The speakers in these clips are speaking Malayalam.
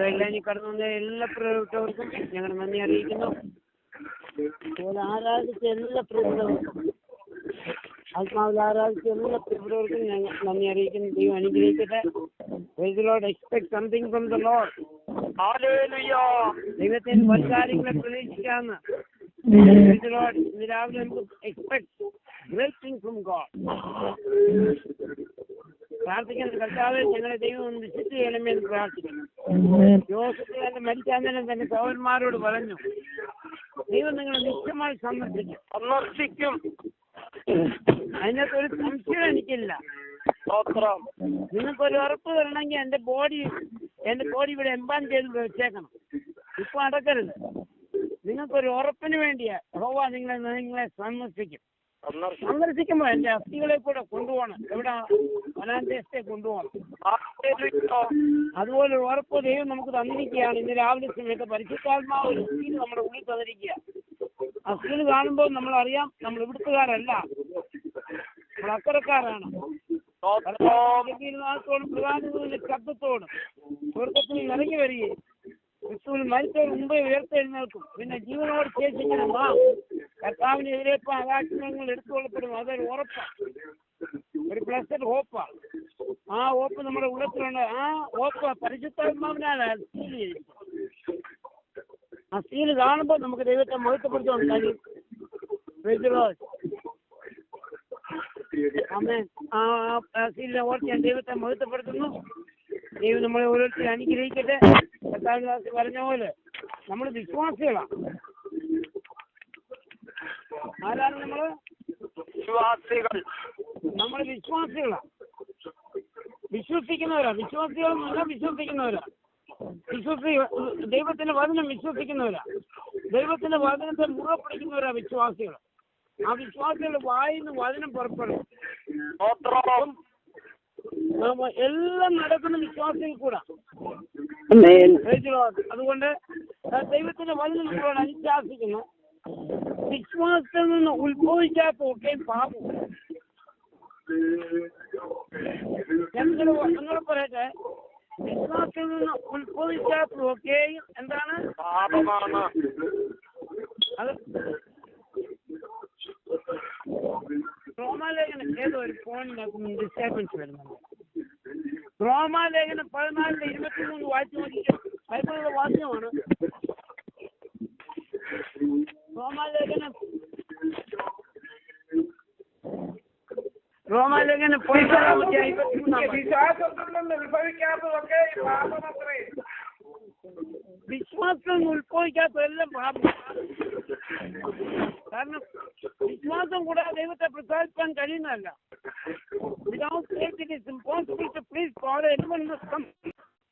ലൈനിൽ കടന്നു വന്ന എല്ലാ പ്രവർത്തകർക്കും ഞങ്ങൾ നന്ദി അറിയിക്കുന്നു. അതുപോലെ ആരാധിച്ച എല്ലാ പ്രവർത്തകർക്കും ആത്മാവിൽ ആരാധിച്ച എല്ലാ പ്രവർത്തകർക്കും ഞങ്ങൾ നന്ദി അറിയിക്കുന്നു. ദൈവം അനുഗ്രഹിക്കട്ടെ. Lord expect something from the Lord ദൈവത്തിന് പല കാര്യങ്ങളെ പ്രതീക്ഷിക്കാമെന്ന് ലോഡ് ഇന്ന് രാവിലെ നമുക്ക് expect great thing from God പ്രാർത്ഥിക്കുന്ന കർത്താവ് ഞങ്ങളെ ദൈവം വിശുദ്ധ ചെയ്യണമേ എന്ന് പ്രാർത്ഥിക്കുന്നു. ജോസഫ് തന്നെ മരിക്കാൻ തന്നെ തന്റെ പറഞ്ഞു. ദൈവം നിങ്ങളെ നിശ്ചയമായി സന്ദർശിക്കും സന്ദർശിക്കും അതിനകത്ത് ഒരു സംശയം എനിക്കില്ല. നിങ്ങൾക്ക് ഒരു ഉറപ്പ് തരണമെങ്കിൽ എന്റെ ബോഡി എന്റെ ബോഡി ഇവിടെ എംബാൻ ചെയ്ത് വെച്ചേക്കണം. ഇപ്പൊ അടക്കരുത്. നിങ്ങൾക്കൊരു ഉറപ്പിന് വേണ്ടിയാ. ഹോവ നിങ്ങളെ നിങ്ങളെ സന്ദർശിക്കും സന്ദർശിക്കും. സന്ദർശിക്കുമ്പോൾ എന്റെ അസ്ഥികളെ കൂടെ കൊണ്ടുപോകണം. എവിടെ? അനാന്തേശത്തെ കൊണ്ടുപോകണം. അതുപോലെ ഉറപ്പ് ദൈവം നമുക്ക് തന്നിരിക്കുകയാണ്. ഇന്ന് രാവിലെ സമയത്ത് പരിശുദ്ധാത്മാവ് സീൽ നമ്മുടെ ഉള്ളിൽ തന്നിരിക്കുക ആ കാണുമ്പോൾ നമ്മൾ അറിയാം നമ്മൾ ഇവിടുത്തുകാരല്ല. നമ്മൾ അക്കരക്കാരാണ്. ശബ്ദത്തോടും സ്വർഗത്തിൽ ഇറങ്ങി വരികയും ക്രിസ്തുവിൽ മരിച്ചവർ മുമ്പേ ഉയർത്തെഴുന്നേൽക്കും. പിന്നെ ജീവനോട് ശേഷിക്കുന്ന നാം കർത്താവിനെതിരെ ഇപ്പൊ ആകാശങ്ങൾ എടുത്തുകൊള്ളപ്പെടും. അതൊരു ഉറപ്പാണ് ഒരു ബ്ലസ്ഡ് ഹോപ്പാണ് ആ ഹോപ്പ് നമ്മുടെ ഉള്ളത്തിലുണ്ട് ആ ഹോപ്പ് പരിശുദ്ധാത്മാവിനാൽ സീൽ ആ സീൽ കാണുമ്പോൾ നമുക്ക് ദൈവത്തെ മഹത്വപ്പെടുത്താൻ കഴിയും. ആ സീലിനെ ഓർത്ത് ഞാൻ ദൈവത്തെ മഹത്വപ്പെടുത്തുന്നു. ദൈവം നമ്മളെ ഓരോരുത്തരും അനുഗ്രഹിക്കട്ടെ. കർത്താവിദാസ് പറഞ്ഞ പോലെ നമ്മൾ വിശ്വാസികളാണ് ആരാണ് നമ്മൾ? വിശ്വാസികൾ. നമ്മൾ വിശ്വാസികളാണ് വിശ്വസിക്കുന്നവരാ. വിശ്വാസികൾ എന്നല്ല വിശ്വസിക്കുന്നവരാ. വിശ്വസി ദൈവത്തിന്റെ വചനം വിശ്വസിക്കുന്നവരാ. ദൈവത്തിന്റെ വചനത്തെ മുറ പിടിക്കുന്നവരാ വിശ്വാസികൾ. ആ വിശ്വാസികളുടെ വായിന്ന് വചനം പുറപ്പെടും. എല്ലാം നടക്കുന്ന വിശ്വാസികൾ കൂടാ. അതുകൊണ്ട് ദൈവത്തിന്റെ വചനം നമ്മളോട് അനുശാസിക്കുന്നു. വിശ്വാസത്തിൽ നിന്ന് ഉത്ഭവിക്കാത്ത ഒക്കെ പാപം. ഞങ്ങൾ നിങ്ങളെ പറയട്ടെ വിശ്വാസത്തിൽ നിന്ന് ഉത്ഭവിക്കാത്തതൊക്കെയും എന്താണ്? പാപമാണ്. അത് റോമാലേഖനം ഏതോ ഒരു ഫോണിനകത്ത് ഡിസ്റ്റർബൻസ് വരുന്നുണ്ട്. റോമാലേഖനം പതിനാലിന് ഇരുപത്തിമൂന്ന് വായിച്ചു നോക്കിയാൽ ബൈബിളിലെ വാക്യമാണ്. റോമാലേഖനം റോമാലേഖനം. വിശ്വാസത്തിൽ ഉത്ഭവിക്കാത്തതൊക്കെ പാപമത്രേ വിശ്വാസം നിന്ന് ഉത്ഭവിക്കാത്തതെല്ലാം പാപം. കാരണം വിശ്വാസം കൂടാതെ ദൈവത്തെ പ്രസാദിപ്പാൻ കഴിയുന്നതല്ല. Without faith, it is impossible to please God. Anyone must come.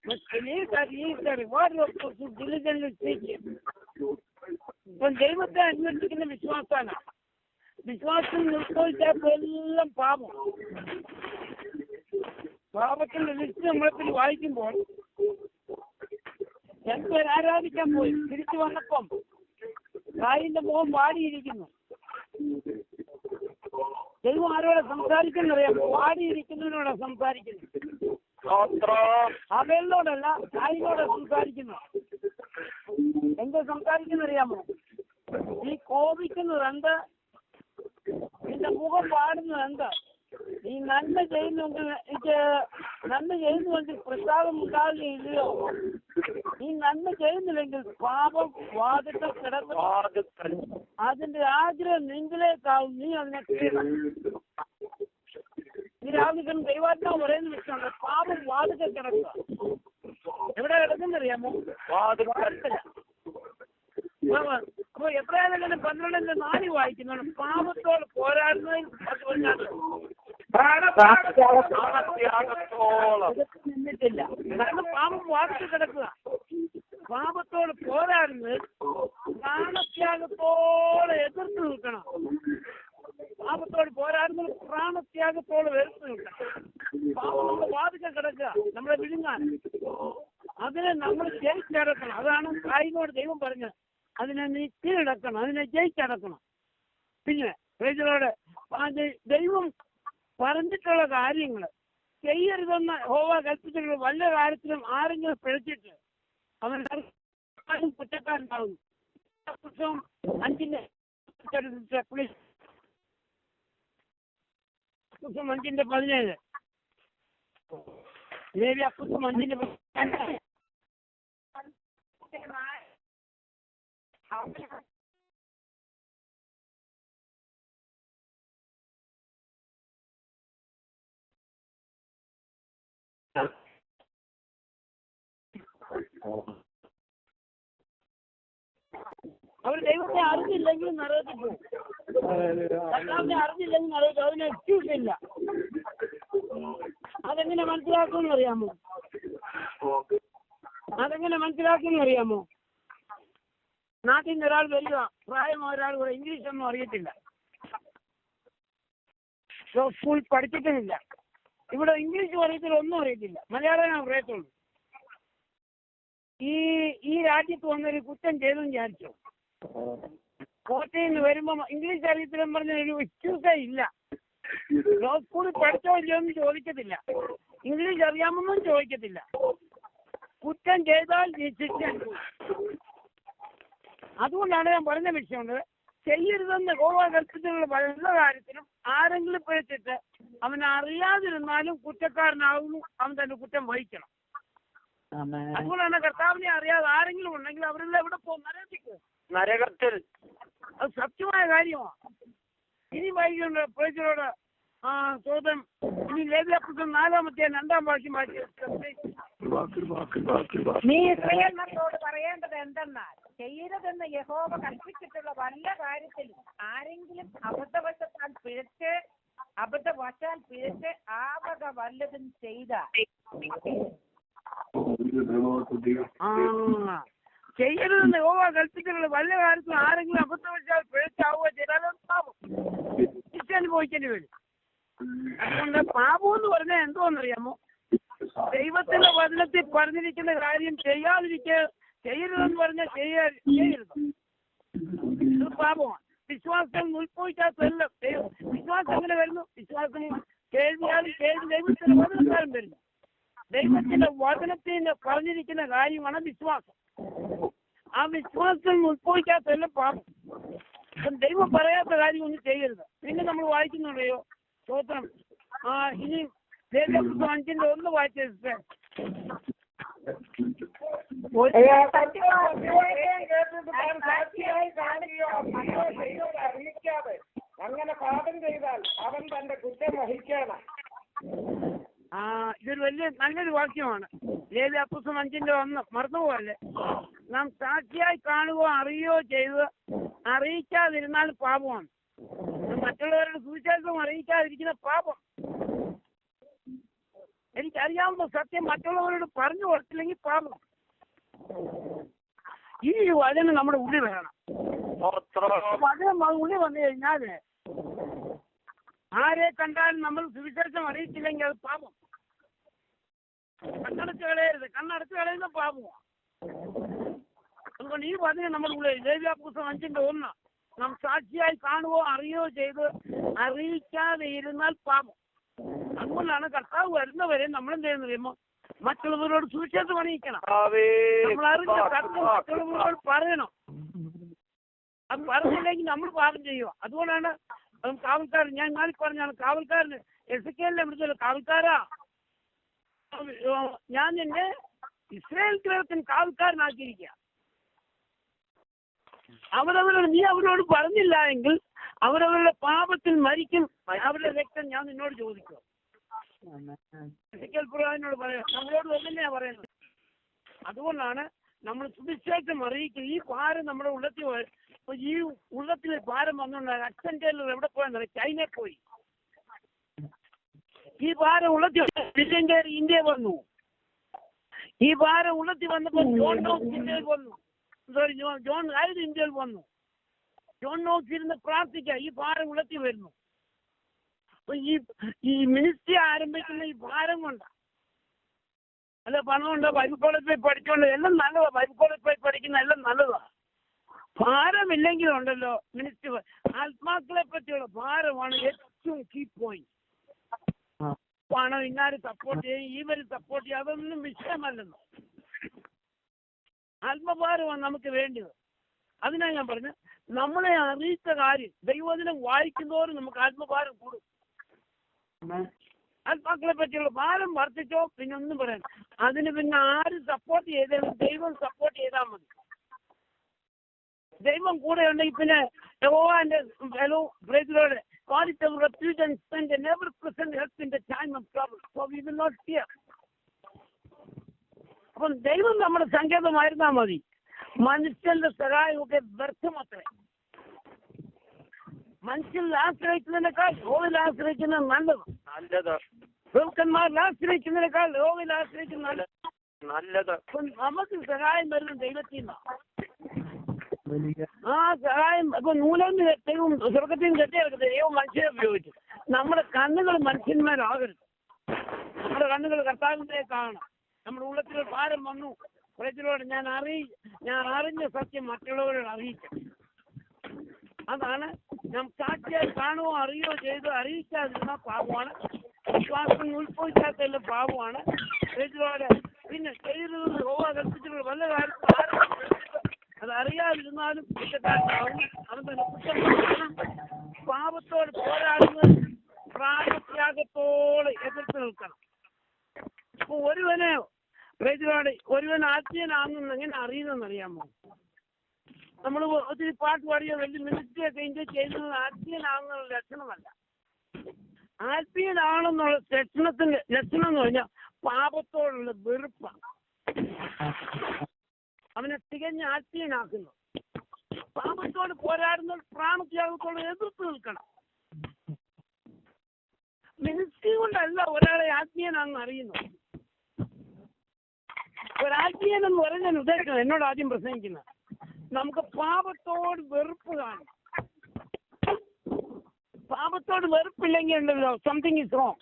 Must believe that He is the reward of those who diligently seek Him. ഇപ്പം ദൈവത്തെ അന്വേഷിക്കുന്ന വിശ്വാസമാണ് വിശ്വാസം ഉത്ഭവിക്കാത്ത എല്ലാം പാപം പാപത്തിന്റെ ലിസ്റ്റ് നമ്മളെപ്പറ്റി വായിക്കുമ്പോൾ രണ്ടുപേർ ആരാധിക്കാൻ പോയി തിരിച്ചു വന്നപ്പം കായിന്റെ മുഖം വാടിയിരിക്കുന്നു ദൈവം ആരോടെ സംസാരിക്കുന്നറിയാം വാടിയിരിക്കുന്നതിനോടാ സംസാരിക്കുന്നു. അവളിനോടല്ല കായിനോടാ സംസാരിക്കുന്നു. എന്താ സംസാരിക്കുന്നറിയാമോ നീ കോപിക്കുന്നത് എന്ത്? നിന്റെ മുഖം പാടുന്നത് എന്ത്? നീ നന്മ ചെയ്യുന്നുണ്ട് ഇത് നന്മ ചെയ്യുന്നുവെങ്കിൽ പ്രസാദം ഉണ്ടാവുകയില്ലയോ നീ നന്മ ചെയ്യുന്നില്ലെങ്കിൽ പാപം വാദിക്കൽ കിടക്കും വാതിൽക്കൽ അതിന്റെ ആഗ്രഹം നിങ്കിലേക്കാവും നീ അതിനെ ഈ രാവിലെ ദൈവാത്മാവ് പറയുന്ന വിഷയമാണ് പാപം വാതുക കിടക്കുക. എവിടെ കിടക്കുന്നറിയാമോ വാതിൽക്കൽ അപ്പൊ എത്രയാണെങ്കിലും പന്ത്രണ്ടിന്റെ നാല് വായിക്കുന്നതാണ് പാപത്തോട് പോരാടുന്നതിൽ പത്ത് പ്രാണത്യാഗത്തോളം. നിന്നിട്ടില്ല. കാരണം പാപം വാദിച്ചു കിടക്കുക. പാപത്തോട് പോരാടുന്നത് പ്രാണത്യാഗത്തോടെ എതിർത്ത് നിൽക്കണം പാപത്തോട് പോരാടുന്നത് പ്രാണത്യാഗത്തോടെ എതിർത്ത് നിൽക്കണം പാപം നമ്മുടെ വാദിക്ക കിടക്കുക നമ്മളെ വിഴുങ്ങാൻ അതിനെ നമ്മൾ ജയിച്ചടക്കണം അതാണ് കായിനോട് ദൈവം പറഞ്ഞത് അതിനെ നീ കീഴടക്കണം അതിനെ ജയിച്ചടക്കണം പിന്നെ പ്രജകളോട് ദൈവം പറഞ്ഞിട്ടുള്ള കാര്യങ്ങൾ ചെയ്യരുതെന്ന് ഹോവ കൽപ്പിച്ചിട്ടുള്ള വല്ല കാര്യത്തിലും ആരെങ്കിലും പിഴച്ചിട്ട് അവൻ ആരും കുറ്റക്കാരനാകുന്നു. പുസ്തകം അഞ്ചിന്റെ പ്ലീസ് പുസ്തകം അഞ്ചിന്റെ പതിനേഴ്. ലേവി അപ്പുസ്തകം അഞ്ചിന്റെ പതിനേഴ്. അവർ ദൈവത്തെ അറിഞ്ഞില്ലെങ്കിൽ നരകത്തിൽ പോകും കർത്താവിനെ അറിഞ്ഞില്ലെങ്കിൽ നരകത്തിൽ അതിന് എക്സ്ക്യൂസ് ഇല്ല. അതെങ്ങനെ മനസ്സിലാക്കുമെന്ന് അറിയാമോ? അതെങ്ങനെ മനസ്സിലാക്കുമെന്ന് അറിയാമോ? നാട്ടിൽ നിന്ന് ഒരാൾ വരിക പ്രായമോ ഒരാൾ കൂടെ ഇംഗ്ലീഷ് ഒന്നും അറിയത്തില്ല. സോ സ്കൂൾ പഠിച്ചിട്ടുമില്ല. ഇവിടെ ഇംഗ്ലീഷ് അറിയത്തില്ല ഒന്നും അറിയത്തില്ല. മലയാളമേ അറിയത്തുള്ളൂ. ഈ ഈ രാജ്യത്ത് വന്നൊരു കുറ്റം ചെയ്തു വിചാരിച്ചോ? കോട്ടയിൽ നിന്ന് വരുമ്പോ ഇംഗ്ലീഷ് അറിയത്തില്ലെന്ന് പറഞ്ഞ ഒരു എക്സ്ക്യൂസേ ഇല്ല ലോ സ്കൂളിൽ പഠിച്ചോ ഇല്ലയോ എന്ന് ചോദിക്കത്തില്ല. ഇംഗ്ലീഷ് അറിയാമെന്നും ചോദിക്കത്തില്ല. കുറ്റം ചെയ്താൽ ശിക്ഷ. അതുകൊണ്ടാണ് ഞാൻ പറഞ്ഞ വിഷയമുണ്ട്. ചെയ്യരുതെന്ന് ഗോവ കൽപ്പിച്ചിട്ടുള്ള പല കാര്യത്തിലും ആരെങ്കിലും പിഴച്ചിട്ട് അവൻ അറിയാതിരുന്നാലും കുറ്റക്കാരനാകുന്നു അവൻ തന്നെ കുറ്റം വഹിക്കണം. അതുകൊണ്ടാണ് കർത്താവിനെ അറിയാതെ ആരെങ്കിലും ഉണ്ടെങ്കിൽ അവരെല്ലാം എവിടെ പോകും നരകത്തിൽ നരകത്തിൽ. അത് സത്യമായ കാര്യമാണ് ഇനി വൈകിട്ടുണ്ട് പ്രേക്ഷകരോട് ആ ചോദ്യം. ഇനി ലേഖ്യപുസ്തകം നാലാമത്തെ രണ്ടാം വാക്യം വായിച്ചു നീ ഇസ്രയേലിനോട് പറയേണ്ടത് എന്തെന്നാൽ ചെയ്യരുതെന്ന് യഹോവ കൽപ്പിച്ചിട്ടുള്ള വല്ല കാര്യത്തിൽ ആരെങ്കിലും അബദ്ധവശത്താൽ പിഴച്ച് അബദ്ധവശാൽ പിഴച്ച് ആവക വല്ലതും ചെയ്താൽ ആ ചെയ്യരുതെന്ന് യോഗ കൽപ്പിച്ചിട്ടുള്ള വല്ല കാര്യത്തിൽ ആരെങ്കിലും അബദ്ധം വെച്ചാൽ പിഴച്ചാവുകയോ ചെയ്താലും പാപം. ശിക്ഷ അനുഭവിക്കേണ്ടി വരും. അതുകൊണ്ട് പാപം എന്ന് പറഞ്ഞാൽ എന്തോന്നറിയാമോ? ദൈവത്തിന്റെ വചനത്തിൽ പറഞ്ഞിരിക്കുന്ന കാര്യം ചെയ്യാതിരിക്കുക ചെയ്യരുതെന്ന് പറഞ്ഞാൽ ചെയ്യാ ചെയ്യരുത്. ഇത് പാപമാണ്. വിശ്വാസം ദൈവം. വിശ്വാസം എങ്ങനെ വരുന്നു? വിശ്വാസം കേൾവിയാലും കേൾവി ദൈവത്തിന്റെ വചനക്കാരും വരുന്നു. ദൈവത്തിന്റെ വചനത്തിന് പറഞ്ഞിരിക്കുന്ന കാര്യമാണ് വിശ്വാസം. ആ വിശ്വാസം ഉത്ഭവിക്കാത്തതല്ല പാപം. ദൈവം പറയാത്ത കാര്യം ഒന്നും ചെയ്യരുത്. പിന്നെ നമ്മൾ വായിക്കുന്നുണ്ടോ സ്തോത്രം. ആ ഇനി ലേഖപുസ്തകം അഞ്ചിന്റെ ഒന്ന് വായിച്ചത് അങ്ങനെ പാപം ചെയ്താൽ അവൻ തന്റെ കുറ്റം വഹിക്കണം. ആ ഇതൊരു വലിയ നല്ലൊരു വാക്യമാണ്. ലേവി അപ്പുസം അഞ്ചിന്റെ ഒന്ന് മറന്നുപോകല്ലേ നാം സാക്ഷിയായി കാണുകയോ അറിയുകയോ ചെയ്ത് അറിയിക്കാതിരുന്നാൽ പാപമാണ്. മറ്റുള്ളവരുടെ സുവിശേഷം അറിയിക്കാതിരിക്കുന്ന പാപം. എനിക്കറിയാവുന്ന സത്യം മറ്റുള്ളവരോട് പറഞ്ഞു കൊടുത്തില്ലെങ്കിൽ പാപം. ഈ വചനം നമ്മുടെ ഉള്ളിൽ വേണം വചനം ഉള്ളിൽ വന്നു കഴിഞ്ഞാൽ ആരെ കണ്ടാലും നമ്മൾ സുവിശേഷം അറിയിച്ചില്ലെങ്കിൽ അത് പാപം. കണ്ണടച്ച് കളയരുത് കണ്ണടച്ച് കളയുന്ന പാപമാണ് അതുകൊണ്ട് ഈ വചനം ഉള്ളിൽ ലേവ്യ പുസ്തകം അഞ്ചിന്റെ ഒന്ന്. നാം സാക്ഷിയായി കാണുകയോ അറിയുകയോ ചെയ്ത് അറിയിക്കാതെ ഇരുന്നാൽ പാപം. അതുകൊണ്ടാണ് കർത്താവ് വരുന്നവരെ നമ്മൾ എന്ത് ചെയ്യുന്നത് അറിയുമോ? മറ്റുള്ളവരോട് സുവിശേഷം പണിയിക്കണം നമ്മൾ അറിഞ്ഞ സത്യം മറ്റുള്ളവരോട് പറയണം. അത് പറഞ്ഞില്ലെങ്കിൽ നമ്മൾ പാപം ചെയ്യുക. അതുകൊണ്ടാണ് കാവൽക്കാരൻ ഞാൻ മാറി പറഞ്ഞാണ് കാവൽക്കാരന് എസ് കെല്ലെ വിളിച്ചല്ലോ കാവൽക്കാരാ. ഞാൻ നിന്നെ ഇസ്രായേൽ ഗ്രഹത്തിന് കാവൽക്കാരനാക്കിയിരിക്കുക അവരവരോട് നീ അവരോട് പറഞ്ഞില്ല എങ്കിൽ അവരവരുടെ പാപത്തിൽ മരിക്കും. അവരുടെ രക്തം ഞാൻ നിന്നോട് ചോദിക്കും. പുരാനോട് പറയാം നമ്മളോട് തന്നെയാ പറയുന്നത്? അതുകൊണ്ടാണ് നമ്മൾ സുവിശേഷം അറിയിക്കുക ഈ ഭാരം നമ്മുടെ ഉള്ളത്തിൽ ഈ ഉള്ളത്തിൽ ഭാരം വന്നുകൊണ്ട് അച്ഛൻ ടൈലർ എവിടെ പോയെന്നറിയാം ചൈനയിൽ പോയി. ഈ ഭാരം ഉള്ളത്തി വിജയം കയറി ഇന്ത്യ വന്നു. ഈ ഭാരം ഉള്ളത്തി വന്നപ്പോൾ ജോൺ നോക്സ് ഇന്ത്യയിൽ വന്നു. സോറി ജോൺ ജോൺ ആയത് ഇന്ത്യയിൽ വന്നു. ജോൺ നോക്സ് ഇരുന്ന് പ്രാർത്ഥിക്കുക ഈ ഭാരം ഉള്ളത്തി വരുന്നു. ഈ ഈ മിനിസ്ട്രി ആരംഭിക്കുന്ന ഈ ഭാരം കൊണ്ടാണ് അല്ല പണമുണ്ട് ബൈബിൾ കോളേജ് പോയി പഠിച്ചുകൊണ്ട് എല്ലാം നല്ലതാ. ബൈബിൾ കോളേജ് പോയി പഠിക്കുന്ന എല്ലാം നല്ലതാ. ഭാരമില്ലെങ്കിലുണ്ടല്ലോ മിനിസ്റ്റർ ആത്മാക്കളെ പറ്റിയുള്ള ഭാരമാണ് ഏറ്റവും കീ പോയിന്റ് പണം ഇങ്ങാര് സപ്പോർട്ട് ചെയ്യും ഇവർ സപ്പോർട്ട് ചെയ്യും അതൊന്നും വിഷയമല്ലെന്ന്. ആത്മഭാരമാണ് നമുക്ക് വേണ്ടത്. അതിനാ ഞാൻ പറഞ്ഞു നമ്മളെ അറിയിച്ച കാര്യം ദൈവത്തിനെ വായിക്കുന്നതോറും നമുക്ക് ആത്മഭാരം കൂടും. ആത്മാക്കളെ പറ്റിയുള്ള ഭാരം വർദ്ധിച്ചോ പിന്നെ ഒന്നും പറയാൻ. അതിന് പിന്നെ ആര് സപ്പോർട്ട് ചെയ്താലും ദൈവം സപ്പോർട്ട് ചെയ്താൽ മതി. ദൈവം കൂടെ ഉണ്ടെങ്കിൽ പിന്നെ യഹോവാന്റെ ഹലോ ബ്രേക്കിലൂടെ God our refuge and strength and ever present help in the time of trouble. So we will not fear. അപ്പം ദൈവം നമ്മുടെ സങ്കേതമായിരുന്നാ മതി. മനുഷ്യന്റെ സഹായമൊക്കെ വ്യർത്ഥമത്രേ മനുഷ്യനിൽ ആശ്രയിക്കുന്നതിനേക്കാൾ രോഗിൽ ആശ്രയിക്കുന്നത് നല്ലത്. നല്ലത്. പ്രഭുക്കന്മാരിൽ ആശ്രയിക്കുന്നതിനേക്കാൾ രോഗിൽ ആശ്രയിക്കുന്നത് നല്ലത്. നല്ലത്. നമുക്ക് സഹായം വരുന്ന ദൈവത്തിൽ നിന്നാണ് ആ സഹായം ഇപ്പൊ നൂലൊന്ന് ദൈവം സ്വർഗത്തെയും നിന്ന് കെട്ടിയെടുക്കുന്നത് ദൈവം മനുഷ്യരെ ഉപയോഗിച്ചു. നമ്മുടെ കണ്ണുകൾ മനുഷ്യന്മാരാകരുത്. നമ്മുടെ കണ്ണുകൾ കർത്താവിന്റെ കാണണം നമ്മുടെ ഉള്ളത്തിൽ ഭാരം വന്നു. പ്രജലോട് ഞാൻ അറിയി ഞാൻ അറിഞ്ഞ സത്യം മറ്റുള്ളവരോട് അറിയിക്കാം. അതാണ് നാം സാക്ഷിയായി കാണുകയോ അറിയുകയോ ചെയ്ത് അറിയിക്കാതിരുന്ന പാപമാണ്. വിശ്വാസം ഉത്ഭവിക്കാത്തതിന്റെ പാപമാണ്. പ്രജലോട് പിന്നെ ചെയ്തത് ഹോവ കൽപ്പിച്ചിട്ടുള്ള വല്ല കാര്യത്തിൽ ആരും അത് അറിയാതിരുന്നാലും കുറ്റക്കാരനാവും. അവൻ തന്നെ കുറ്റം. പാപത്തോട് പോരാടുന്നത് പ്രാണത്യാഗത്തോട് എതിർത്ത് നിൽക്കണം. അപ്പൊ ഒരുവനെ പ്രേതിപാടി ഒരുവൻ ആത്മീയനാണെന്ന് എങ്ങനെ അറിയുന്നെന്ന് അറിയാമോ നമ്മൾ ഒത്തിരി പാട്ട് പാടിയോ വലിയ മിനിസ്ട്രി ഒക്കെ ഇന്ത്യ ചെയ്യുന്നത് ആത്മീയനാണെന്നുള്ള ലക്ഷണമല്ല. ആത്മീയനാണെന്നുള്ള ലക്ഷണത്തിന്റെ ലക്ഷണം എന്ന് പറഞ്ഞാൽ പാപത്തോടുള്ള വെറുപ്പാണ്. അവനെ തികഞ്ഞ ആത്മീയനാക്കുന്നു. പാപത്തോട് പോരാടുന്ന പ്രാണത്യാഗത്തോട് എതിർത്ത് നിൽക്കണം. മിനിസ്ട്രി കൊണ്ടല്ല ഒരാളെ ആത്മീയനാണെന്ന് അറിയുന്നു ഒരാത്മീയൻ എന്ന് ഞാൻ ഉദ്ദേശിക്കുന്നത് എന്നോട് ആദ്യം പ്രസംഗിക്കുന്നത്. നമുക്ക് പാപത്തോട് വെറുപ്പ് കാണും പാപത്തോട് വെറുപ്പില്ലെങ്കിൽ ഉണ്ടല്ലോ സംതിങ് ഇസ് റോങ്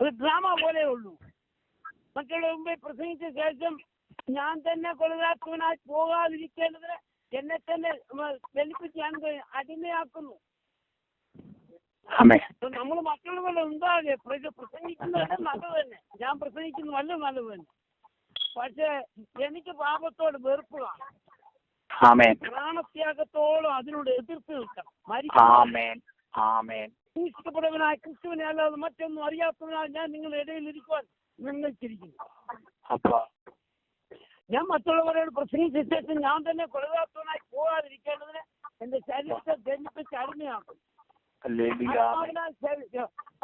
ഒരു ഡ്രാമ പോലെ ഉള്ളൂ. മക്കളുടെ മുമ്പിൽ പ്രസംഗിച്ച ശേഷം ഞാൻ തന്നെ കൊലതാത്തവനായി പോകാതിരിക്കേണ്ടതിന് എന്നെ തന്നെ വെളുപ്പിച്ച് ഞാൻ അടിമയാക്കുന്നു. നമ്മൾ മക്കളുടെ ഉണ്ടാകെ പ്രസംഗിക്കുന്നത് നല്ലത് തന്നെ. ഞാൻ പ്രസംഗിക്കുന്നത് വല്ല നല്ലത് തന്നെ. പക്ഷെ എനിക്ക് പാപത്തോട് വെറുപ്പ് കാണും ആമേൻ. പ്രാണത്യാഗത്തോളം അതിനോട് എതിർത്ത് നിൽക്കണം. ആമേൻ. ആമേൻ. ക്രിസ്തുപടവനായ ക്രിസ്തുവിനെ അല്ലാതെ മറ്റൊന്നും അറിയാത്തവനാൽ ഞാൻ നിങ്ങളുടെ ഇടയിൽ ഇരിക്കുവാൻ നിർണയിച്ചിരിക്കുന്നു. അപ്പ. ഞാൻ മറ്റുള്ളവരോട് പ്രസംഗിച്ച ശേഷം ഞാൻ തന്നെ കൊലപാതകനായി പോകാതിരിക്കേണ്ടതിന് എന്റെ ശരീരത്തെ ദണ്ഡിപ്പിച്ച് അടിമയാക്കും ആത്മാവിനാൽ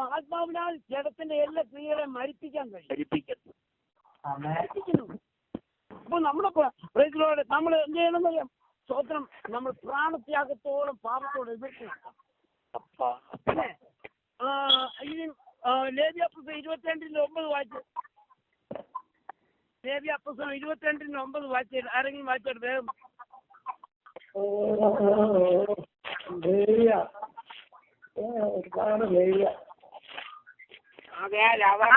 ആത്മാവിനാൽ ജഡത്തിന്റെ എല്ലാ ക്രിയകളെ മരിപ്പിക്കാൻ കഴിയും. ധരിപ്പിക്കുന്നു മരിപ്പിക്കുന്നു. അപ്പൊ നമ്മുടെ പ്രജകളോട് നമ്മൾ എന്ത് ചെയ്യണമെന്നറിയാം? സ്വത്രം നമ്മൾ പ്രാണത്യാഗത്തോളം പാപത്തോടും എതിർത്ത് നിൽക്കണം. അപ്പ ആ, ഒമ്പത് ഒമ്പത് ആരെങ്കിലും വേഗം ആകയാൽ അവർ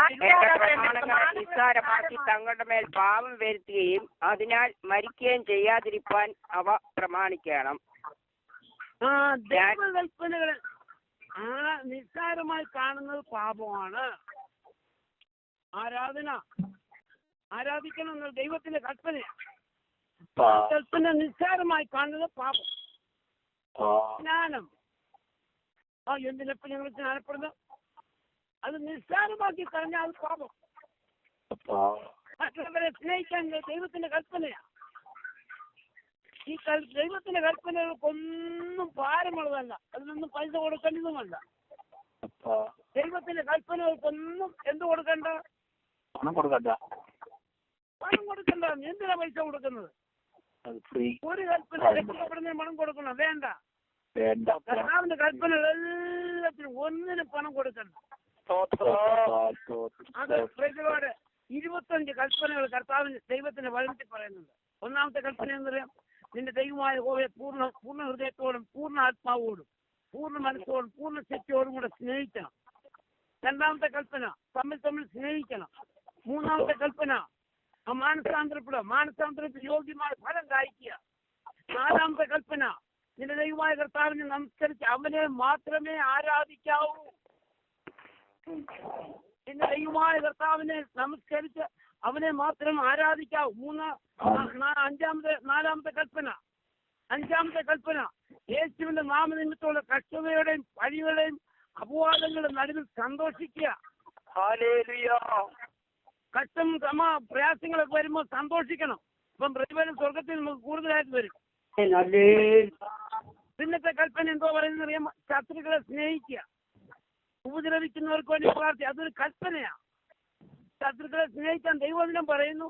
പ്രമാണങ്ങളെ നിസ്സാരമാക്കി തങ്ങളുടെ മേൽ പാപം വരുത്തുകയും അതിനാൽ മരിക്കുകയും ചെയ്യാതിരിപ്പാൻ അവ പ്രമാണിക്കണം. ആ ദൈവകൽപ്പനകൾ ആ നിസ്സാരമായി കാണുന്നത് പാപമാണ്. ആരാധന. ആരാധിക്കണം എന്നത് ദൈവത്തിന്റെ കൽപ്പനയാണ് കൽപ്പന നിസ്സാരമായി കാണുന്നത് പാപം. സ്നാനം ആ എന്തിനപ്പോ ഞങ്ങൾ സ്നാനപ്പെടുന്നു അത് നിസ്സാരമാക്കി കഴിഞ്ഞാൽ അത് പാപം. മറ്റുള്ളവരെ സ്നേഹിക്കാൻ ദൈവത്തിന്റെ കൽപ്പനയാണ് ഈ കൽ ദൈവത്തിന്റെ കൽപ്പനകൾക്കൊന്നും ഭാരമുള്ളതല്ല. അതിനൊന്നും പൈസ കൊടുക്കേണ്ടതുമല്ല. അപ്പോ ദൈവത്തിന്റെ കൽപ്പനകൾക്കൊന്നും എന്ത് കൊടുക്കണ്ട? പണം കൊടുക്കണ്ട. പണം കൊടുക്കണ്ട. എന്തിനാ പൈസ കൊടുക്കുന്നത്? ഒരു കൽപ്പന രക്ഷപ്പെടുന്നതിന് പണം കൊടുക്കണം. വേണ്ട. വേണ്ട. കർത്താവിന്റെ കൽപ്പനകൾ എല്ലാത്തിനും ഒന്നിനും പണം കൊടുക്കണ്ട. അത് പ്രജകളോട് ഇരുപത്തഞ്ച് കൽപ്പനകൾ കർത്താവിന് ദൈവത്തിന്റെ വചനത്തിൽ പറയുന്നുണ്ട്. ഒന്നാമത്തെ കൽപ്പന എന്നറിയാം നിന്റെ ദൈവമായ ഹോവയെ പൂർണ പൂർണ ഹൃദയത്തോടും പൂർണ ആത്മാവോടും പൂർണ മനസ്സോടും പൂർണ ശക്തിയോടും കൂടെ സ്നേഹിക്കണം. രണ്ടാമത്തെ കൽപ്പന തമ്മിൽ തമ്മിൽ സ്നേഹിക്കണം. മൂന്നാമത്തെ കൽപ്പന ആ മാനസാന്തരപ്പെടുക. മാനസാന്തരത്തിൽ യോഗ്യമായ ഫലം കായ്ക്കുക. നാലാമത്തെ കൽപ്പന നിന്റെ ദൈവമായ കർത്താവിനെ നമസ്കരിച്ച് അവനെ മാത്രമേ ആരാധിക്കാവൂ. നിന്റെ ദൈവമായ കർത്താവിനെ നമസ്കരിച്ച് അവനെ മാത്രം ആരാധിക്കാവൂ മൂന്ന് അഞ്ചാമത്തെ നാലാമത്തെ കൽപ്പന. അഞ്ചാമത്തെ കൽപ്പന. യേശുവിന്റെ നാമനിമിത്തമുള്ള കഷ്ടതയുടെയും പഴികളുടെയും അപവാദങ്ങളുടെ നടുവിൽ സന്തോഷിക്കുക. കഷ്ടം സമ പ്രയാസങ്ങളൊക്കെ വരുമ്പോൾ സന്തോഷിക്കണം. ഇപ്പം പ്രതിഫലം സ്വർഗത്തിൽ നമുക്ക് കൂടുതലായിട്ട് വരും. പിന്നത്തെ കൽപ്പന എന്തോ പറയുന്നത് ശത്രുക്കളെ സ്നേഹിക്കുക. ഉപദ്രവിക്കുന്നവർക്ക് വേണ്ടി പ്രാർത്ഥി അതൊരു കൽപ്പനയാ. ശത്രുക്കളെ സ്നേഹിക്കാൻ ദൈവദിനം പറയുന്നു.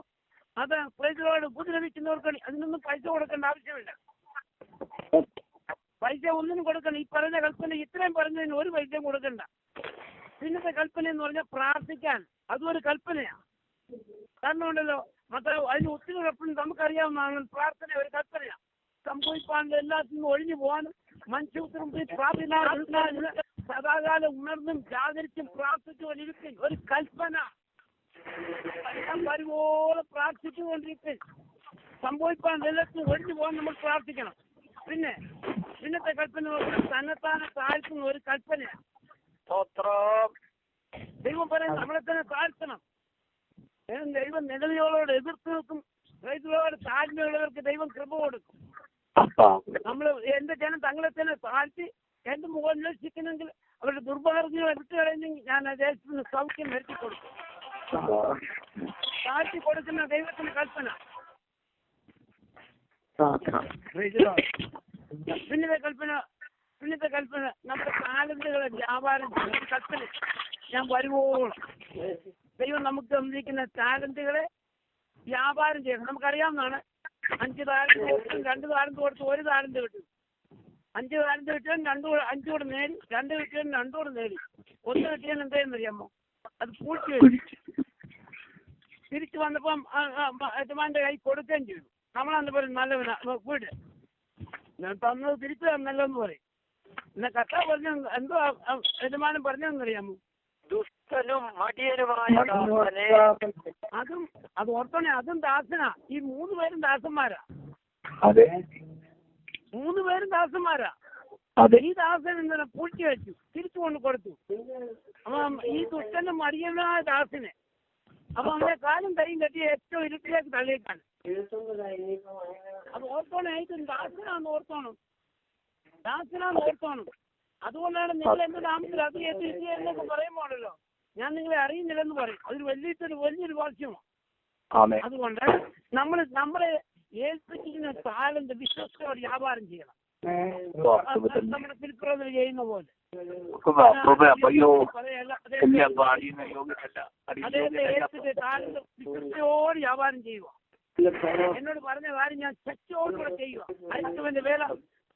അത് പ്രജകളോട് ഉപദ്രവിക്കുന്നവർക്ക് അതിനൊന്നും പൈസ കൊടുക്കേണ്ട ആവശ്യമില്ല. പൈസ ഒന്നിനും കൊടുക്കണ്ട. ഈ പറഞ്ഞ കൽപ്പന ഇത്രയും പറഞ്ഞതിന് ഒരു പൈസ കൊടുക്കണ്ട. പിന്നത്തെ കൽപ്പന എന്ന് പറഞ്ഞാൽ പ്രാർത്ഥിക്കാൻ. അതും ഒരു കൽപ്പനയാണ് കാരണം ഉണ്ടല്ലോ മാത്ര അതിന് ഒത്തിരി കൽപ്പന നമുക്കറിയാവുന്നതാണ്. പ്രാർത്ഥന ഒരു കൽപ്പനയാണ് സംഭവിപ്പാണ്ട് എല്ലാത്തിനും ഒഴിഞ്ഞു പോകാനും മനുഷ്യപുത്രം പ്രാർത്ഥന സദാകാലം ഉണർന്നും ജാഗരിച്ചും പ്രാർത്ഥിച്ചു ഒരു കൽപ്പന. എല്ലാം വരുവോളം പ്രാർത്ഥിച്ചുകൊണ്ടിരിക്കും. സംഭവിക്കാൻ എല്ലാത്തിനും ഒഴിഞ്ഞു പോകാൻ നമ്മൾ പ്രാർത്ഥിക്കണം. പിന്നെ പിന്നത്തെ കൽപ്പന തന്നെത്താനെ താഴ്ത്തുന്ന ഒരു കൽപ്പനയാണ് ദൈവം പറയും നമ്മളെ തന്നെ താഴ്ത്തണം. ദൈവം നിലവിളോട് എതിർത്ത് നിൽക്കും. ദൈവത്തോട് താഴ്മയുള്ളവർക്ക് ദൈവം കൃപ കൊടുക്കും. നമ്മൾ എന്റെ ജനം തങ്ങളെ തന്നെ താഴ്ത്തി എന്റെ മുഖം അന്വേഷിക്കണമെങ്കിൽ അവരുടെ ദുർഭാഗ്യം എടുത്തു കളയുന്നെങ്കിൽ ഞാൻ ആ ദേശത്തിന് സൗഖ്യം വരുത്തി കൊടുക്കും. പിന്നത്തെ കൽപ്പന നമ്മുടെ കാലന്തുകളെ വ്യാപാരം കൽപ്പന ഞാൻ വരുവോളം ദൈവം നമുക്ക് തന്നിരിക്കുന്ന ടാലന്റുകളെ വ്യാപാരം ചെയ്യണം നമുക്കറിയാവുന്നതാണ് അഞ്ച് താരന്റ് കിട്ടും രണ്ട് താലന്ത് കൊടുത്ത് ഒരു താലന്ത് കിട്ടും അഞ്ച് താലന്ത് കിട്ടിയാൽ രണ്ടു അഞ്ചുകൂടെ അഞ്ച് കൂടെ നേടി രണ്ട് കിട്ടിയാൽ രണ്ടു കൂടെ നേടി ഒന്ന് കിട്ടിയാൽ എന്തായെന്ന് അറിയാമോ അത് പൂഴ്ത്തി വെച്ചു തിരിച്ചു വന്നപ്പം യജമാന്റെ കൈ കൊടുക്കുകയും ചെയ്തു. നമ്മളന്ന് പറയും നല്ലവനാ വീട്. ഞാൻ തന്നത് തിരിച്ചു തന്നല്ലോ എന്ന് പറയും. പിന്നെ കത്ത പറഞ്ഞ എന്തോ യജമാനം പറഞ്ഞതെന്നറിയാമോ? ദുഷ്ടനും മടിയനുമായ ദാസനെ. അതും അത് ഓർത്തോണേ അതും ദാസനാ. ഈ മൂന്ന് പേരും ദാസന്മാരാ. അതെ. മൂന്ന് പേരും ദാസന്മാരാ. ഈ ദാസൻ എന്താ പൂഴ്ത്തി വെച്ചു. തിരിച്ചു കൊണ്ട് കൊടുത്തു. അപ്പം ഈ ദുഷ്ടനും മടിയനായ ദാസനെ. അപ്പൊ അവനെ കാലും കൈയും കെട്ടി ഏറ്റവും ഇരുട്ടിലേക്ക് തള്ളിയിട്ടാണ്. അത് ഓർത്തോണം ഏറ്റവും ദാസനാന്ന് ഓർത്തോണം. ദാസനാന്ന് ഓർത്തോണം. അതുകൊണ്ടാണ് നിങ്ങൾ എന്റെ നാമത്തിൽ അത് ഏറ്റ് എന്നൊക്കെ പറയുമ്പോഴല്ലോ ഞാൻ നിങ്ങളെ അറിയുന്നില്ലെന്ന് പറയും. അതൊരു വലിയൊരു വലിയൊരു വാക്യമാണ് ആമേ അതുകൊണ്ട് നമ്മൾ നമ്മളെ ഏൽപ്പിച്ചിരിക്കുന്ന താലന്ത് വിശ്വസത്തോട് വ്യാപാരം ചെയ്യണം. ചെയ്യുന്ന പോലെ. അയ്യോ വിശ്വസത്തോട് വ്യാപാരം ചെയ്യുക. എന്നോട് പറഞ്ഞ കാര്യം ഞാൻ ശക്തിയോടുകൂടെ ചെയ്യുക. അയച്ചവന്റെ വേല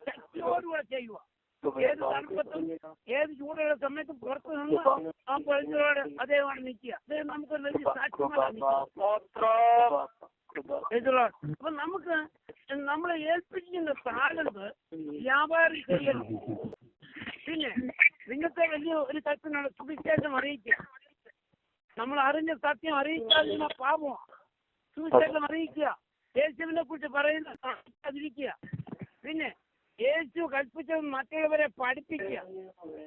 ശക്തിയോടുകൂടെ ചെയ്യുക. ഏത് തണുപ്പത്തും ഏത് ചൂടുള്ള സമയത്തും പുറത്ത് നിന്ന് ആ പഴുതോടെ അദ്ദേഹമാണ് നിൽക്കുക. അദ്ദേഹം നമുക്ക് വലിയ സാക്ഷ്യമാണ് അപ്പൊ നമുക്ക് നമ്മളെ ഏൽപ്പിക്കുന്ന താലന്ത് വ്യാപാരം ചെയ്യണം പിന്നെ നിങ്ങൾക്ക് വലിയ ഒരു കൽപ്പനയാണ് സുവിശേഷം അറിയിക്കുക നമ്മൾ അറിഞ്ഞ സത്യം അറിയിക്കാതിരുന്ന പാപമാണ് സുവിശേഷം അറിയിക്കുക. യേശുവിനെ കുറിച്ച് പറയുന്ന അറിയിക്കാതിരിക്കുക പിന്നെ യേശു കൽപ്പിച്ചത് മറ്റുള്ളവരെ പഠിപ്പിക്കുക.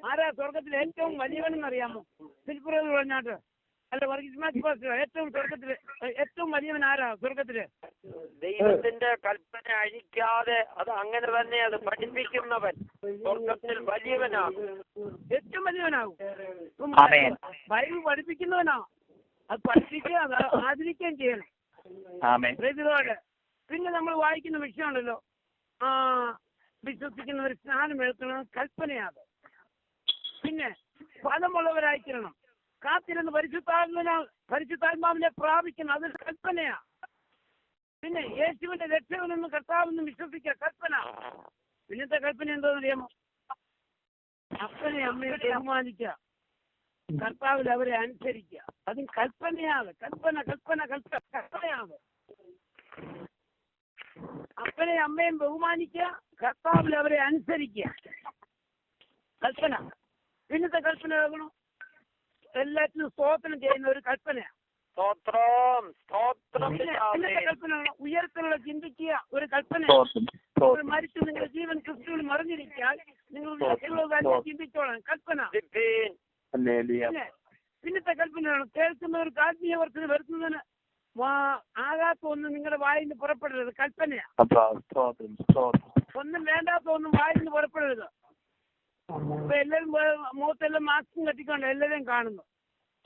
ആരാ സ്വർഗത്തിൽ ഏറ്റവും വലിയവനെന്ന് അറിയാമോ? തിരുപ്പുറയിൽ പറഞ്ഞാട്ട്. അല്ല വർഗീസ് മാറ്റി ഏറ്റവും സ്വർഗത്തിൽ ഏറ്റവും വലിയവൻ ആരാ സ്വർഗത്തിൽ ദൈവത്തിന്റെ കൽപ്പന അഴിക്കാതെ അത് അങ്ങനെ തന്നെ അത് പഠിപ്പിക്കുന്നവൻ സ്വർഗത്തിൽ വലിയവനാകും ഏറ്റവും വലിയവനാകും. ബൈബിൾ പഠിപ്പിക്കുന്നവനാ. അത് പഠിപ്പിക്കുക അത് ആചരിക്കുകയും ചെയ്യണം. പിന്നെ നമ്മൾ വായിക്കുന്ന വിഷയമുണ്ടല്ലോ ആ വിശ്വസിക്കുന്നവർ സ്നാനം എടുക്കണം കൽപ്പനയാണ് പിന്നെ ഫലമുള്ളവരായിരിക്കണം കാത്തിരുന്ന് പരിശുദ്ധാത്മന പരിശുദ്ധാത്മാവിനെ പ്രാപിക്കണം അതൊരു കൽപ്പനയാ. പിന്നെ യേശുവിന്റെ രക്ഷകനെന്ന് കർത്താവെന്ന് വിശ്വസിക്കുക കൽപ്പന. പിന്നത്തെ കൽപ്പന എന്താണെന്ന് അറിയാമോ? അപ്പനെ അമ്മയെ ബഹുമാനിക്കുക. കർത്താവിൽ അവരെ അനുസരിക്കുക. അതും കൽപ്പനയാണ് കൽപ്പന കൽപ്പന കൽപ്പന കൽപ്പനയാണ് അപ്പനെ അമ്മയും ബഹുമാനിക്കുക. കർത്താവിൽ അവരെ അനുസരിക്കുക. കൽപ്പന. പിന്നത്തെ കൽപ്പന ആകണം എല്ലാറ്റിനും സ്തോത്രം ചെയ്യുന്ന ഒരു കൽപ്പനയാണ് സ്തോത്രം സ്തോത്രം ഉയരത്തിലുള്ള ചിന്തിക്കുക ഒരു കൽപ്പന. നിങ്ങൾ മരിച്ചു നിങ്ങളുടെ ജീവൻ ക്രിസ്തുവിൽ മറിഞ്ഞിരിക്കാൻ നിങ്ങൾ ചിന്തിച്ചോളാം. കൽപ്പന. പിന്നത്തെ കൽപ്പനയാണ് കേൾക്കുന്നവർക്ക് ആത്മീയവർക്ക് വരുത്തുന്നതിന് വാ- ആകാത്ത ഒന്നും നിങ്ങളുടെ വായിൽ നിന്ന് പുറപ്പെടരുത്. കൽപ്പനയാ. ഒന്നും വേണ്ടാത്ത ഒന്നും വായിൽ നിന്ന് പുറപ്പെടരുത്. ഇപ്പൊ എല്ലാവരും മുഖത്തെല്ലാം മാസ്കും കെട്ടിക്കൊണ്ട് എല്ലാവരെയും കാണുന്നു.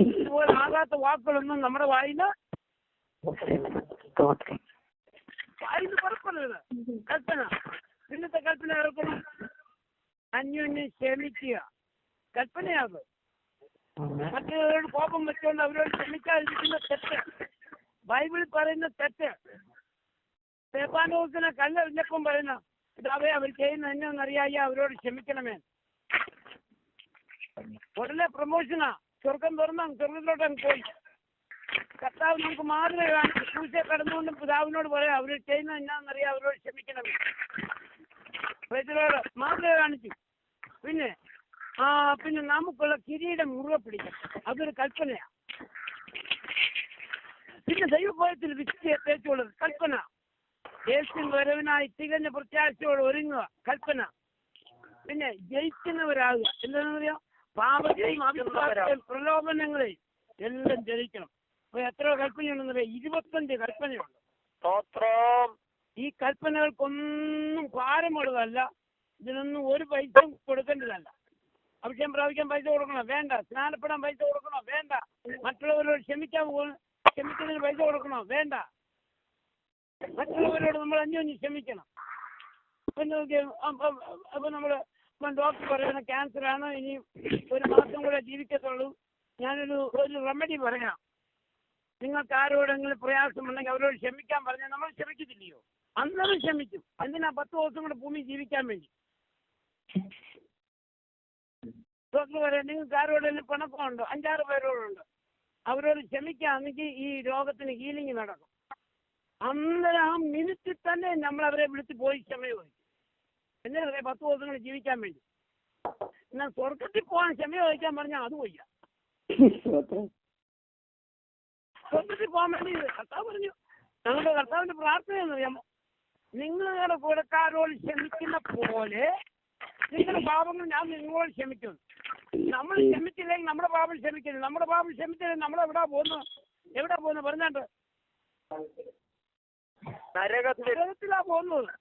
ഇതുപോലെ ആകാത്ത വാക്കുകളൊന്നും നമ്മുടെ വായിൽ വായിന്ന് പുറപ്പെടരുത് കൽപ്പന. ഇന്നത്തെ കൽപ്പന ഇറക്കണം അന്യോന്യം ക്ഷമിക്കുക. കൽപ്പനയാത്. മറ്റുള്ളവരോട് കോപം വെച്ചുകൊണ്ട് അവരോട് ക്ഷമിക്കാതിരിക്കുന്ന തെറ്റ്. ബൈബിളിൽ പറയുന്ന തെറ്റ്. സ്തേഫാനോസിനെ കല്ലെറിഞ്ഞപ്പം പറയുന്ന ഇതാവേ അവർ ചെയ്യുന്ന എന്നറിയായി അവരോട് ക്ഷമിക്കണമേ. ഉടനെ പ്രമോഷനാ. സ്വർഗം തുറന്നാ സ്വർഗത്തിലോട്ട് അങ്ങ് പോയി. കർത്താവ് നമുക്ക് മാതൃകയാണ് ക്രൂശെ കടന്നുകൊണ്ടും പിതാവിനോട് പറയാം അവർ ചെയ്യുന്ന എന്നാണെന്നറിയാം അവരോട് ക്ഷമിക്കണം. പ്രജലോട് മാതൃക കാണിച്ചു. പിന്നെ ആ പിന്നെ നമുക്കുള്ള കിരീടം മുറുകെ പിടിക്കണം അതൊരു കൽപ്പനയാ. പിന്നെ ദൈവഭയത്തിൽ വിശുദ്ധിയെ തേച്ചുള്ളത് കൽപ്പന. യേശു വരവിനായി തികഞ്ഞ പ്രത്യാശയോട് ഒരുങ്ങുക കൽപ്പന. പിന്നെ ജയിക്കുന്നവരാകുക. എന്താണെന്ന് പറയാം പാപത്തെയും പ്രലോഭനങ്ങളെയും എല്ലാം ജയിക്കണം അപ്പൊ എത്ര കൽപ്പനയുണ്ടെന്നറിയ ഇരുപത്തഞ്ച് കൽപ്പനയുണ്ട്. ഈ കൽപ്പനകൾക്കൊന്നും ഭാരമുള്ളതല്ല. ഇതിനൊന്നും ഒരു പൈസ കൊടുക്കേണ്ടതല്ല. അഭിഷേകം പ്രാപിക്കാൻ പൈസ കൊടുക്കണം. വേണ്ട. സ്നാനപ്പെടാൻ പൈസ കൊടുക്കണം. വേണ്ട. മറ്റുള്ളവരോട് ക്ഷമിക്കാൻ ക്ഷമിക്കുന്നതിന് പൈസ കൊടുക്കണോ. വേണ്ട. മറ്റുള്ളവരോട് നമ്മൾ അന്യോന്യം ക്ഷമിക്കണം. അപ്പൊ നമ്മൾ ഇപ്പൊ ഡോക്ടർ പറയുന്ന ക്യാൻസർ ആണ്. ഇനി ഒരു മാസം കൂടെ ജീവിക്കത്തുള്ളൂ. ഞാനൊരു ഒരു റെമഡി പറയാം. നിങ്ങൾക്ക് ആരോടെങ്കിലും പ്രയാസം ഉണ്ടെങ്കിൽ അവരോട് ക്ഷമിക്കാൻ പറഞ്ഞാൽ നമ്മൾ ക്ഷമിക്കത്തില്ലയോ? അന്നേരം ക്ഷമിച്ചു എന്തിനാ പത്ത് ദിവസം കൂടെ ഭൂമി ജീവിക്കാൻ വേണ്ടി? ഡോക്ടർ പറയാം നിങ്ങൾക്ക് ആരോടെങ്കിലും പിണക്കമുണ്ടോ? അഞ്ചാറ് പേരോടുണ്ട്. അവരോട് ക്ഷമിക്കാമെങ്കിൽ ഈ രോഗത്തിന് ഹീലിംഗ് നടക്കും. അന്നേരം ആ മിനിറ്റിൽ തന്നെ നമ്മൾ അവരെ വിളിച്ച് പോയി ക്ഷമ ചോദിക്കും. എന്തിനാ പറയാ പത്ത് ദിവസം കൂടെ ജീവിക്കാൻ വേണ്ടി. എന്നാൽ സ്വർഗത്തിൽ പോകാൻ ക്ഷമ ചോദിക്കാൻ പറഞ്ഞാൽ അത് വയ്യ സ്വർഗത്തിൽ പോകാൻ വേണ്ടി കർത്താവ് പറഞ്ഞു. ഞങ്ങളുടെ കർത്താവിന്റെ പ്രാർത്ഥന എന്നറിയാമോ? നിങ്ങളുടെ കൂടക്കാരോട് ക്ഷമിക്കുന്ന പോലെ നിങ്ങളുടെ പാപങ്ങൾ ഞാൻ നിങ്ങളോട് ക്ഷമിക്കുന്നു. നമ്മൾ ക്ഷമിച്ചില്ലെങ്കിൽ നമ്മുടെ പാപം ക്ഷമിക്കുന്നു നമ്മുടെ പാപം ക്ഷമിച്ചില്ലെങ്കിൽ നമ്മൾ എവിടാ പോകുന്നു എവിടാ പോകുന്നു പറഞ്ഞാണ്ട്. നരകത്തിലാ പോകുന്നത്.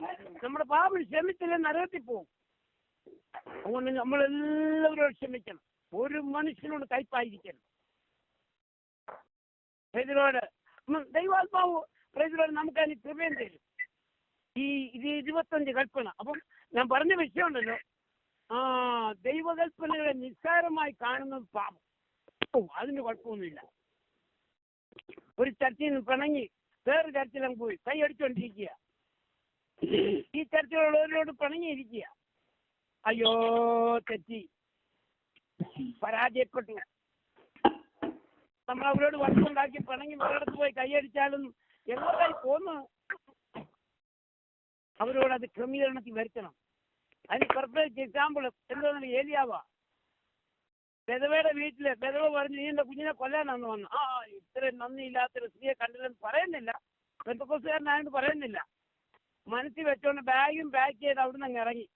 നമ്മുടെ പാപം ക്ഷമിച്ചില്ലെന്ന് നരകത്തിൽ പോകും അതുകൊണ്ട് നമ്മൾ എല്ലാവരോടും ക്ഷമിക്കണം. ഒരു മനുഷ്യനോട് കയ്പായിരിക്കണം പ്രൈസിലോട് ദൈവാത്മാവ് പ്രൈസിലോട് നമുക്ക് അതിന് കൃപയും തരും. ഈ ഇത് ഇരുപത്തഞ്ച് കൽപ്പന. അപ്പം ഞാൻ പറഞ്ഞ വിഷയമുണ്ടല്ലോ. ആ ദൈവകൽപ്പനകളെ നിസ്സാരമായി കാണുന്നത് പാപം. അതിന് കുഴപ്പമൊന്നുമില്ല. ഒരു ചർച്ചയിൽ നിന്ന് പിണങ്ങി വേറെ ചർച്ചിലും പോയി. കൈ അടിച്ചോണ്ടിരിക്കുക. ഈ ചർച്ചയുള്ളവരോട് പണിഞ്ഞിരിക്കുക. അയ്യോ തെറ്റി. പരാജയപ്പെട്ടു. നമ്മൾ അവരോട് വഴക്കുണ്ടാക്കി പണങ്ങി വേറെടുത്ത് പോയി കൈയടിച്ചാലും എങ്ങോട്ടായി പോന്നു. അവരോട് അത് ക്രമീകരണത്തിൽ വരുത്തണം. അതിന് പെർഫെക്റ്റ് എക്സാമ്പിൾ എന്താണെന്ന് ഏലിയാവ ബെദവയുടെ വീട്ടിൽ ബെദവ പറഞ്ഞു നീ എന്റെ കുഞ്ഞിനെ കൊല്ലാനാന്ന് വന്നു ആ ഇത്രയും നന്ദിയില്ലാത്തൊരു സ്ത്രീയെ കണ്ടില്ലെന്ന് പറയുന്നില്ല. ബന്ധുക്കോസുകാരനായോണ്ട് പറയുന്നില്ല. മനസ്സിൽ വെച്ചോണ്ട് ബാഗും പാക്ക് ചെയ്ത് അവിടുന്ന് അങ്ങ് ഇറങ്ങി.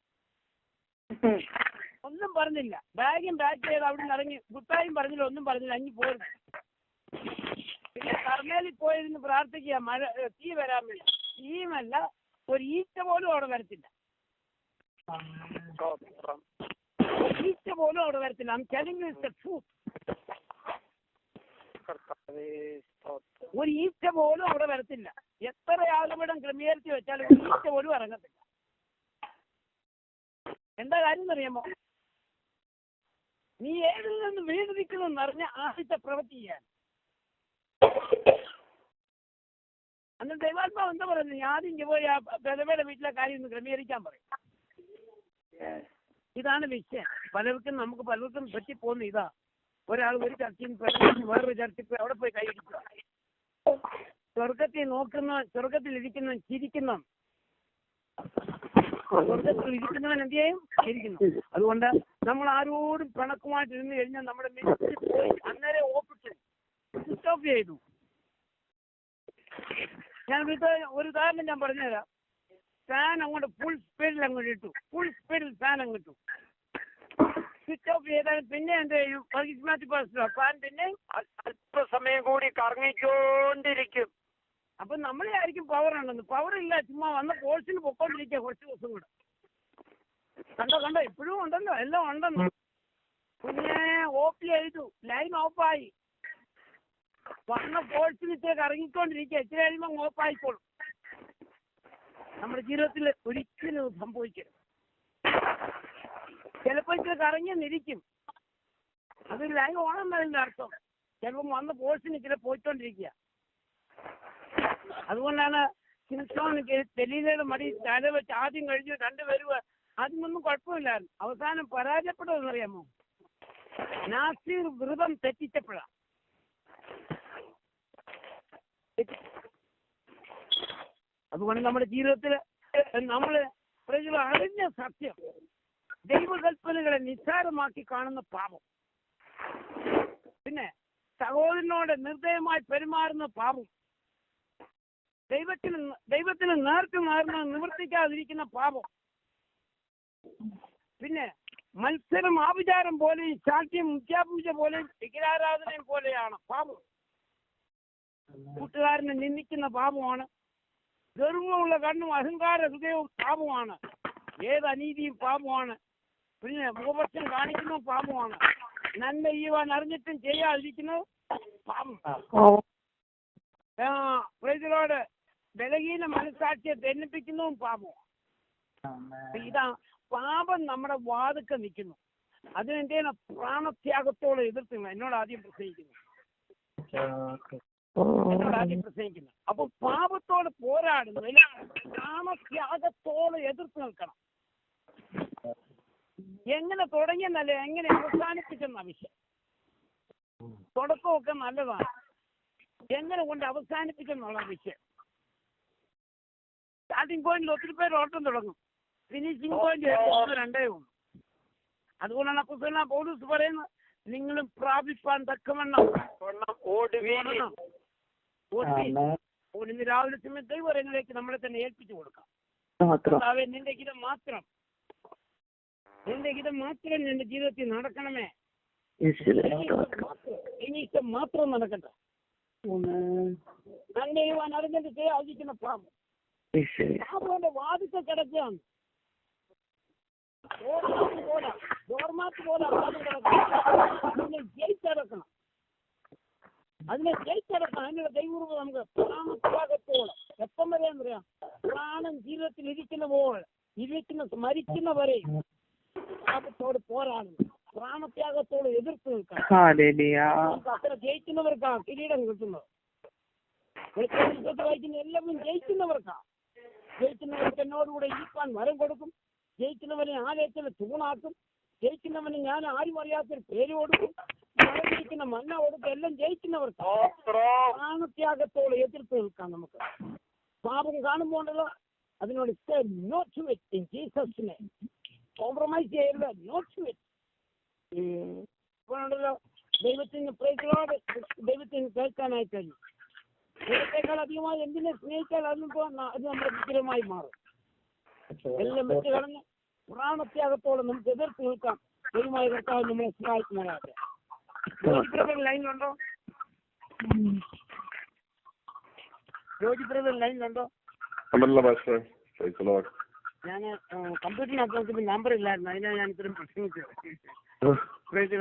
ഒന്നും പറഞ്ഞില്ല. ബാഗും പാക്ക് ചെയ്ത് അവിടുന്ന് ഇറങ്ങി. ഗുട്ടായും പറഞ്ഞില്ല ഒന്നും പറഞ്ഞില്ല. അങ്ങ് പോയിരുന്നു പിന്നെ കർമ്മേലിൽ പോയിരുന്ന് പ്രാർത്ഥിക്കുക. മഴ തീ വരാൻ വേണ്ടി. തീമല്ല ഒരു ഈച്ച പോലും അവിടെ വരത്തില്ല. ഈച്ച പോലും അവിടെ വരത്തില്ല. ഐ telling ഇസ് ദ സ്തോത്രം ഒരു ഈച്ച പോലും അവിടെ വരത്തില്ല. എത്ര ആളുകളും ക്രമീകരിച്ച് വെച്ചാലും ഒരു ഈച്ച പോലും ഇറങ്ങത്തില്ല. എന്താ കാര്യം എന്നറിയാമോ? നീ ഏതിൽ നിന്ന് വീട് നിൽക്കുന്നു അറിഞ്ഞ ആദ്യത്തെ പ്രവൃത്തി ചെയ്യാൻ അന്ന് ദൈവാത്മാവ് എന്താ പറയുന്നത്? ആദ്യം പോയി ആ ബലവയുടെ വീട്ടിലെ കാര്യം ഒന്ന് ക്രമീകരിക്കാൻ പറയും. ഇതാണ് വിഷയം. പലർക്കും നമുക്ക് പലർക്കും പറ്റിപ്പോകുന്ന ഇതാ ഒരാൾ ഒരു ചർച്ചയിൽ പെട്ടെന്ന് വേറൊരു ചർച്ചയിൽ പോയി അവിടെ പോയി കൈയടിക്കുക സ്വർഗത്തിൽ നോക്കുന്ന സ്വർഗത്തിൽ ഇരിക്കുന്ന ചിരിക്കുന്ന. സ്വർഗത്തിൽ ഇരിക്കുന്നവൻ എന്ത് ചെയ്യും? ചിരിക്കുന്നു. അതുകൊണ്ട് നമ്മൾ ആരോടും പിണക്കുമായിട്ട് ഇരുന്ന് കഴിഞ്ഞാൽ നമ്മുടെ പോയി അന്നേരം ഓപ്പിട്ട് സ്വിച്ച് ഓഫ് ചെയ്തു. ഞാൻ ഒരു ഉദാഹരണം ഞാൻ പറഞ്ഞുതരാം. ഫാൻ അങ്ങോട്ട് ഫുൾ സ്പീഡിൽ അങ്ങോട്ട് ഇട്ടു. ഫുൾ സ്പീഡിൽ ഫാൻ അങ്ങോട്ട് ഇട്ടു. സ്വിച്ച് ഓഫ് ചെയ്താൽ പിന്നെ എന്ത് ചെയ്യും? വർഗീസ് പ്രശ്നം പാസ്റ്റർ ഫാൻ പിന്നെ അല്പസമയം കൂടി കറങ്ങിക്കൊണ്ടിരിക്കും. അപ്പൊ നമ്മളെ ആയിരിക്കും പവർ ഉണ്ടെന്ന്. പവർ ഇല്ല ചുമ്മാ വന്ന കോഴ്സിന് പൊക്കോണ്ടിരിക്കുക കുറച്ച് ദിവസം കൂടെ. കണ്ടോ കണ്ടോ? ഇപ്പോഴും ഉണ്ടല്ലോ എല്ലാം ഉണ്ടെന്ന്. പിന്നെ ഓപ്പ് ചെയ്തു. ലൈൻ ഓഫായി വന്ന കോഴ്സിന് ഇച്ചിരി കറങ്ങിക്കൊണ്ടിരിക്കുക ഇച്ചിരി കഴിയുമ്പോൾ ഓഫായിക്കോളും നമ്മുടെ ജീവിതത്തിൽ ഒരിക്കലും സംഭവിക്കരുത്. ചിലപ്പോൾ കറങ്ങി നിരിക്കും അത് ലൈവ് ഓണമെന്നതിന്റെ അർത്ഥം. ചിലപ്പം വന്ന പോസ്റ്റിന് ഇച്ചിരി പോയിക്കൊണ്ടിരിക്കുക. അതുകൊണ്ടാണ് ദലീലയുടെ മടി തല വെച്ച് ആദ്യം കഴിഞ്ഞു രണ്ടുപേരും അതിനൊന്നും കുഴപ്പമില്ലായിരുന്നു അവസാനം പരാജയപ്പെട്ടതെന്നറിയാമോ നാസീർ വ്രതം തെറ്റിച്ചപ്പോഴാ. അതുകൊണ്ട് നമ്മുടെ ജീവിതത്തിൽ നമ്മൾ അറിഞ്ഞ സത്യം. ദൈവകൽപ്പനകളെ നിസ്സാരമാക്കി കാണുന്ന പാപം. പിന്നെ സഹോദരനോട് നിർദ്ദയമായി പെരുമാറുന്ന പാപം. ദൈവത്തിന് ദൈവത്തിന് നേർക്ക് നേർന്ന് നിവർത്തിക്കാതിരിക്കുന്ന പാപം. പിന്നെ മത്സരം ആഭിചാരം പോലെയും ശാഠ്യം മുഖ്യാപൂജ പോലെയും വിഗ്രഹാരാധനയും പോലെയാണ് പാപം. കൂട്ടുകാരനെ നിന്ദിക്കുന്ന പാപമാണ്. ഗർവമുള്ള കണ്ണും അഹങ്കാര ഹൃദയവും പാപമാണ്. ഏത് അനീതിയും പാപമാണ്. പിന്നെ മുഖപക്ഷം കാണിക്കുന്നു പാപമാണ്. നന്മ ചെയ്യുവാൻ അറിഞ്ഞിട്ടും ചെയ്യാതിരിക്കുന്നു പാപം. പ്രൈസിലോട് ബലഹീന മനസാക്ഷിയെ ധനിപ്പിക്കുന്നതും പാപമാണ് ഇതാ പാപം നമ്മുടെ വാതുക്ക നിൽക്കുന്നു. അതിനെന്ത് ചെയ്യണം? പ്രാണത്യാഗത്തോടെ എതിർത്ത് എന്നോട് ആദ്യം പ്രസംഗിക്കുന്നു. എന്നോട് ആദ്യം പ്രസംഗിക്കുന്നു. അപ്പൊ പാപത്തോട് പോരാടുന്നതിൽ പ്രാണത്യാഗത്തോടെ എതിർത്ത് നിൽക്കണം. എങ്ങനെ തുടങ്ങിയെന്നല്ല എങ്ങനെ അവസാനിപ്പിച്ചെന്ന വിഷയം. തുടക്കമൊക്കെ നല്ലതാണ്. എങ്ങനെ കൊണ്ട് അവസാനിപ്പിച്ചെന്നുള്ള വിഷയം. സ്റ്റാർട്ടിംഗ് പോയിന്റിൽ ഒത്തിരി പേര് ഓട്ടം തുടങ്ങും. ഫിനിഷിംഗ് പോയിന്റ് രണ്ടേ ഉള്ളൂ. അതുകൊണ്ടാണ് അപ്പൊ പോലീസ് പറയുന്നത് നിങ്ങളും പ്രാപിപ്പാൻ തക്കവണ്ണം. ഇന്ന് രാവിലെ സമയത്ത് ദൈവരങ്ങളിലേക്ക് നമ്മളെ തന്നെ ഏൽപ്പിച്ചു കൊടുക്കാം. നിന്റെ ഹിതം മാത്രം. നിന്റെ ഇത് മാത്രം എന്റെ ജീവിതത്തിൽ നടക്കണമേ. ഇനിയിഷ്ടം മാത്രം നടക്കട്ടെ. നന്മ ഇവൻ അറിഞ്ഞിട്ട് ചെയ്യാതിരിക്കുന്ന പാപം പാപന്റെ വാദിക്ക കിടക്കുകയാണ്. ഡോർമാറ്റ് പോലെ അതിനെ ജയിച്ചടക്കണം. അതിനെ ജയിച്ചടക്കണം. അതിനുള്ള ദൈവം നമുക്ക് പ്രാണത്യാഗത്തോളം എപ്പം വരെ പറയാം പ്രാണൻ ജീവിതത്തിൽ ഇരിക്കുന്ന പോലെ ഇരിക്കുന്ന മരിക്കുന്നവരെ പാപത്തോട് പോരാടുന്നു. പ്രാണത്യാഗത്തോട് എതിർത്ത് നിൽക്കണം അത്ര ജയിക്കുന്നവർക്കാ കിരീടം കിട്ടുന്നത്. വായിക്കുന്ന എല്ലാവരും ജയിക്കുന്നവർക്കാ. ജയിക്കുന്നവർക്ക് എന്നോടുകൂടെ ഇരിക്കാൻ വരം കൊടുക്കും. ജയിക്കുന്നവനെ ആലയത്തിന് തൂണാക്കും. ജയിക്കുന്നവന് ഞാൻ ആരും അറിയാത്തൊരു പേര് കൊടുക്കും. ജയിക്കുന്ന മണ്ണ കൊടുക്കും. എല്ലാം ജയിക്കുന്നവർക്ക്. പ്രാണത്യാഗത്തോട് എതിർത്ത് നിൽക്കാം നമുക്ക്. പാപം കാണുമ്പോണ്ടല്ലോ. അതിനോട് നോ ടു ഇറ്റ് ഇൻ ജീസസിനെ കോംപ്രമൈസ് ചെയ്യരുത്. നോട്ട് ടു ഇപ്പോഴുണ്ടല്ലോ ദൈവത്തിന് പ്രൈസിലോട് ദൈവത്തിന് കേൾക്കാനായി കഴിയും ദൈവത്തെക്കാൾ അധികമായി എന്തിനെ സ്നേഹിച്ചാൽ അതിനിപ്പോ അത് നമ്മുടെ വിഗ്രഹമായി മാറും. എല്ലാം വെച്ച് കടന്ന് പ്രാണത്യാഗത്തോടെ നമുക്ക് എതിർത്ത് നിൽക്കാം. ദൈവമായി കർത്താവ് നമ്മളെ സഹായിക്കുന്നതാകട്ടെ. ലൈനിലുണ്ടോ ജോജി ബ്രദർ ലൈനിലുണ്ടോ പ്രൈസ് ലോർഡ് ഞാൻ കമ്പ്യൂട്ടറിനകത്ത് നോക്കുമ്പോൾ നമ്പർ ഇല്ലായിരുന്നു. അതിനാണ് ഞാൻ ഇത്രയും പ്രസംഗിച്ചത്. Praise